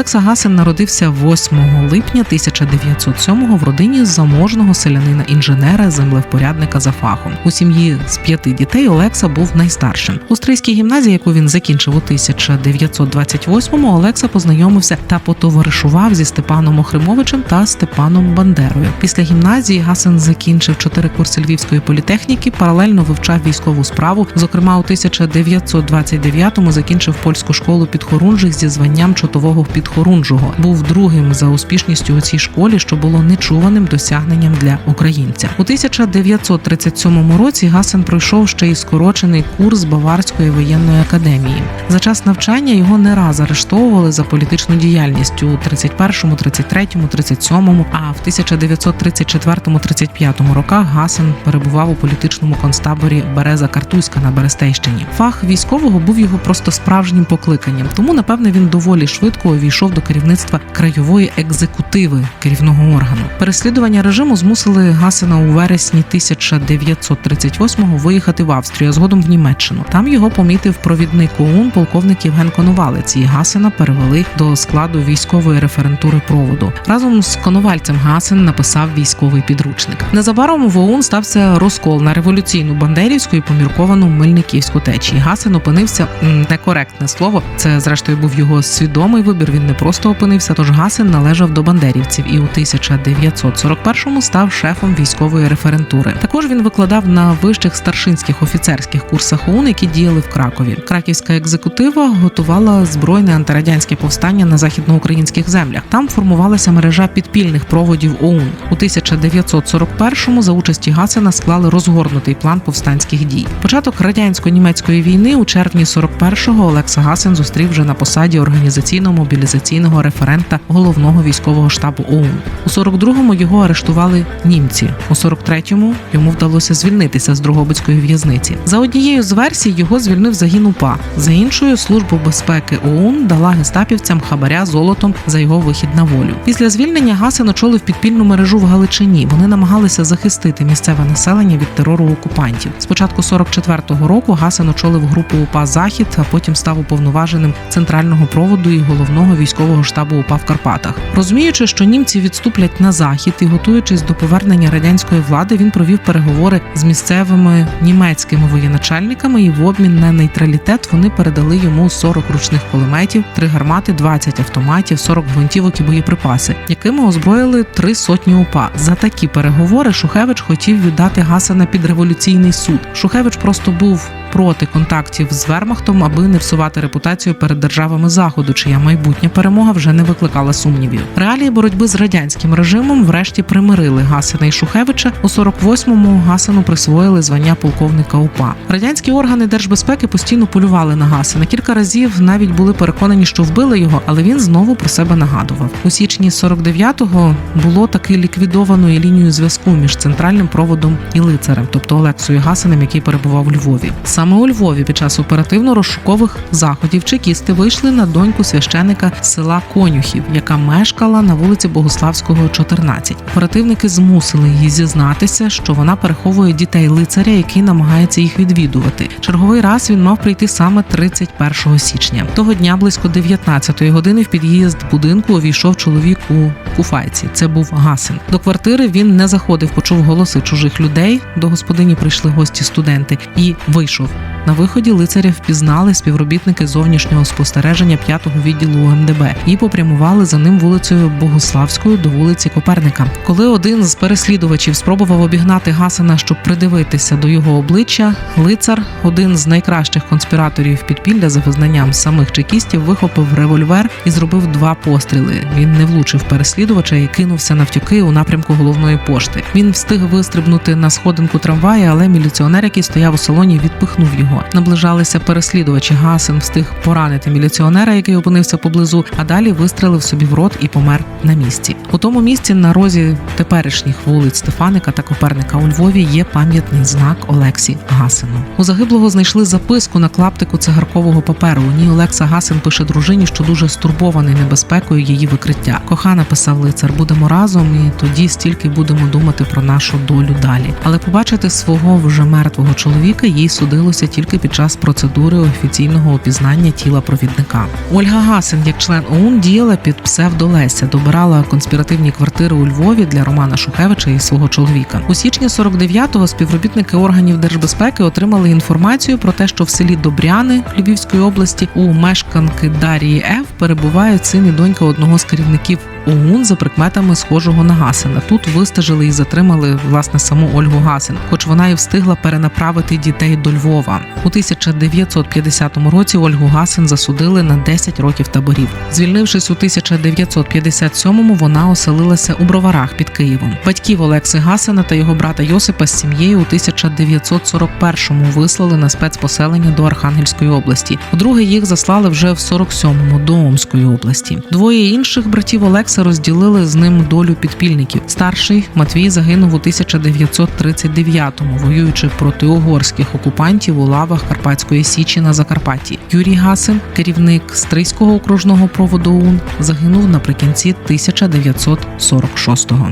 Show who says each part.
Speaker 1: Олекса Гасен народився 8 липня 1907 в родині заможного селянина інженера землевпорядника за фахом. У сім'ї з п'яти дітей Олекса був найстаршим. У стрийській гімназії, яку він закінчив у 1928-му, Олекса познайомився та потоваришував зі Степаном Охримовичем та Степаном Бандерою. Після гімназії Гасен закінчив чотири курси Львівської політехніки, паралельно вивчав військову справу. Зокрема, у 1929-му закінчив польську школу підхорунжих зі званням чотового підхорунжого. Був другим за успішністю у цій школі, що було нечуваним досягненням для українця. У 1937 році Гасен пройшов ще й скорочений курс Баварської воєнної академії. За час навчання його не раз арештовували за політичну діяльність у 31-му, 33-му, 37-му, а в 1934-35 роках Гасен перебував у політичному концтаборі Береза Картузька на Берестейщині. Фах військового був його просто справжнім покликанням, тому напевне він доволі швидко увійшов до керівництва краєвої екзекутиви керівного органу. Переслідування режиму змусили Гасена у вересні 1938-го виїхати в Австрію, а згодом в Німеччину. Там його помітив провідник ОУН полковник Євген Коновалець. І Гасена перевели до складу військової референтури проводу. Разом з Коновальцем Гасен написав військовий підручник. Незабаром в ОУН стався розкол на революційну бандерівську і помірковану мельниківську течії. Гасен опинився некоректне слово. Це зрештою був його свідомий вибір. Він не просто опинився. Тож Гасен належав до бандерівців і у 1941-му став шефом військової референтури. Також він викладав на вищих старшинських офіцерських курсах ОУН, які діяли в Кракові. Краківська екзекутива готувала збройне антирадянське повстання на західноукраїнських землях. Там формувалася мережа підпільних проводів ОУН. У 1941-му за участі Гасена склали розгорнутий план повстанських дій. Початок радянсько-німецької війни у червні 41-го Олекса Гасен зустрів вже на посаді організаційно-мобілізаційного референта головного військового штабу ОУН. У 42-му його арештували німці. У 43-му йому вдалося звільнитися з Дрогобицької в'язниці. За однією з версій його звільнив загін УПА. За іншою службу безпеки ОУН дала гестапівцям хабаря золотом за його вихід на волю. Після звільнення Гасен очолив підпільну мережу в Галичині. Вони намагалися захистити місцеве населення від терору окупантів. Спочатку 44-го року Гасен очолив групу УПА Захід, а потім став уповноваженим центрального проводу і головного військового штабу УПА в Карпатах. Розуміючи, що німці відступлять на захід і готуючись до повернення радянської влади, він провів переговори з місцевими німецькими воєначальниками, і в обмін на нейтралітет вони передали йому 40 ручних кулеметів, 3 гармати, 20 автоматів, 40 гвинтівок і боєприпаси, якими озброїли три сотні УПА. За такі переговори Шухевич хотів віддати Гасена під революційний суд. Шухевич просто був проти контактів з Вермахтом, аби не всувати репутацію перед державами заходу, чия майбутня перемога вже не викликала сумнівів. Реалії боротьби з радянським режимом врешті примирили Гасена і Шухевича. У 48-му Гасену присвоїли звання полковника УПА. Радянські органи держбезпеки постійно полювали на Гасена. Кілька разів навіть були переконані, що вбили його, але він знову про себе нагадував. У січні 49-го було таки ліквідовано і лінію зв'язку між центральним проводом і лицарем, тобто Олексою Гасенем, який перебував у Львові. Саме у Львові під час оперативно-розшукових заходів чекісти вийшли на доньку священика села Конюхів, яка мешкала на вулиці Богославського, 14. Оперативники змусили її зізнатися, що вона переховує дітей лицаря, який намагається їх відвідувати. Черговий раз він мав прийти саме 31 січня. Того дня близько 19-ї години в під'їзд будинку увійшов чоловік у куфайці. Це був Гасен. До квартири він не заходив, почув голоси чужих людей. До господині прийшли гості студенти і вийшов. На виході лицаря впізнали співробітники зовнішнього спостереження п'ятого відділу МДБ і попрямували за ним вулицею Богославською до вулиці Коперника. Коли один з переслідувачів спробував обігнати Гасена, щоб придивитися до його обличчя, лицар, один з найкращих конспіраторів підпілля за визнанням самих чекістів, вихопив револьвер і зробив два постріли. Він не влучив переслідувача і кинувся навтюки у напрямку головної пошти. Він встиг вистрибнути на сходинку трамвая, але міліціонер, який стояв у салоні, відпихнув його. Наближалися переслідувачі. Гасен встиг поранити міліціонера, який опинився поблизу, а далі вистрелив собі в рот і помер на місці. У тому місці на розі теперішніх вулиць Стефаника та Коперника у Львові є пам'ятний знак Олексі Гасену. У загиблого знайшли записку на клаптику цигаркового паперу. У ній Олекса Гасен пише дружині, що дуже стурбований небезпекою її викриття. Кохана писав лицар, будемо разом, і тоді стільки будемо думати про нашу долю далі. Але побачити свого вже мертвого чоловіка їй судилося тільки під час процедури офіційного опізнання тіла провідника. Ольга Гасен, як член ОУН діяла під псевдолеся, добирала конспіративні квартири у Львові для Романа Шухевича і свого чоловіка. У січні 49-го співробітники органів держбезпеки отримали інформацію про те, що в селі Добряни Львівської області у мешканки Дарії Ф перебувають син і донька одного з керівників ОУН за прикметами схожого на Гасена. Тут вистежили і затримали власне саму Ольгу Гасен, хоч вона і встигла перенаправити дітей до Львова. У 1950 році Ольгу Гасен засудили на 10 років таборів. Звільнившись у 1957-му, вона оселилася у броварах під Києвом. Батьків Олекси Гасена та його брата Йосипа з сім'єю у 1941-му вислали на спецпоселення до Архангельської області. Вдруге їх заслали вже в 47-му до Омської області. Двоє інших братів Олекса розділили з ним долю підпільників. Старший Матвій загинув у 1939-му, воюючи проти угорських окупантів у лавах Карпатської Січі на Закарпатті. Юрій Гасин, керівник Стрийського окружного проводу ОУН, загинув наприкінці 1946-го.